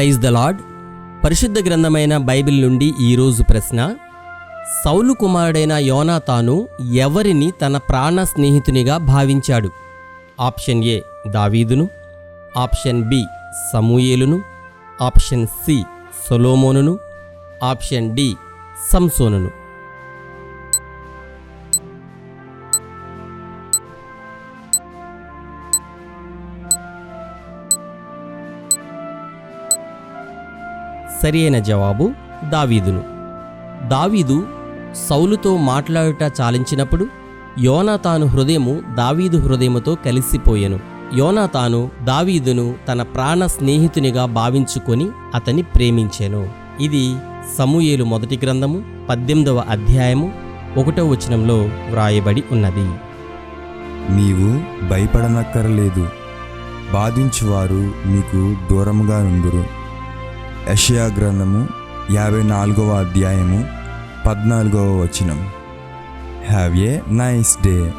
Praise the lord. పరిశుద్ధ గ్రంథమైన Bible నుండి ఈరోజు ప్రశ్న. సౌలు కుమారుడైన యోనాతాను ఎవరిని తన ప్రాణ స్నేహితునిగా భావించాడు? ఆప్షన్ ఏ దావీదును. ఆప్షన్ బి సమూయేలును. ఆప్షన్ సి సొలోమోనును. ఆప్షన్ డి సంసోనును. సరియైన జవాబు దావీదును. దావీదు సౌలుతో మాట్లాడుట చాలించినప్పుడు యోనాతాను హృదయము దావీదు హృదయముతో కలిసిపోయెను. యోనాతాను దావీదును తన ప్రాణ స్నేహితునిగా భావించుకొని అతని ప్రేమించెను. ఇది సమూయేలు మొదటి గ్రంథము పద్దెనిమిదవ అధ్యాయము ఒకటో వచనంలో వ్రాయబడి ఉన్నది. నీవు భయపడనక్కరలేదు. బాధించువారు నీకు దూరముగా నుండురు యషయా గ్రంథము యాభై నాలుగవ అధ్యాయము పద్నాలుగవ వచనం. Have a nice day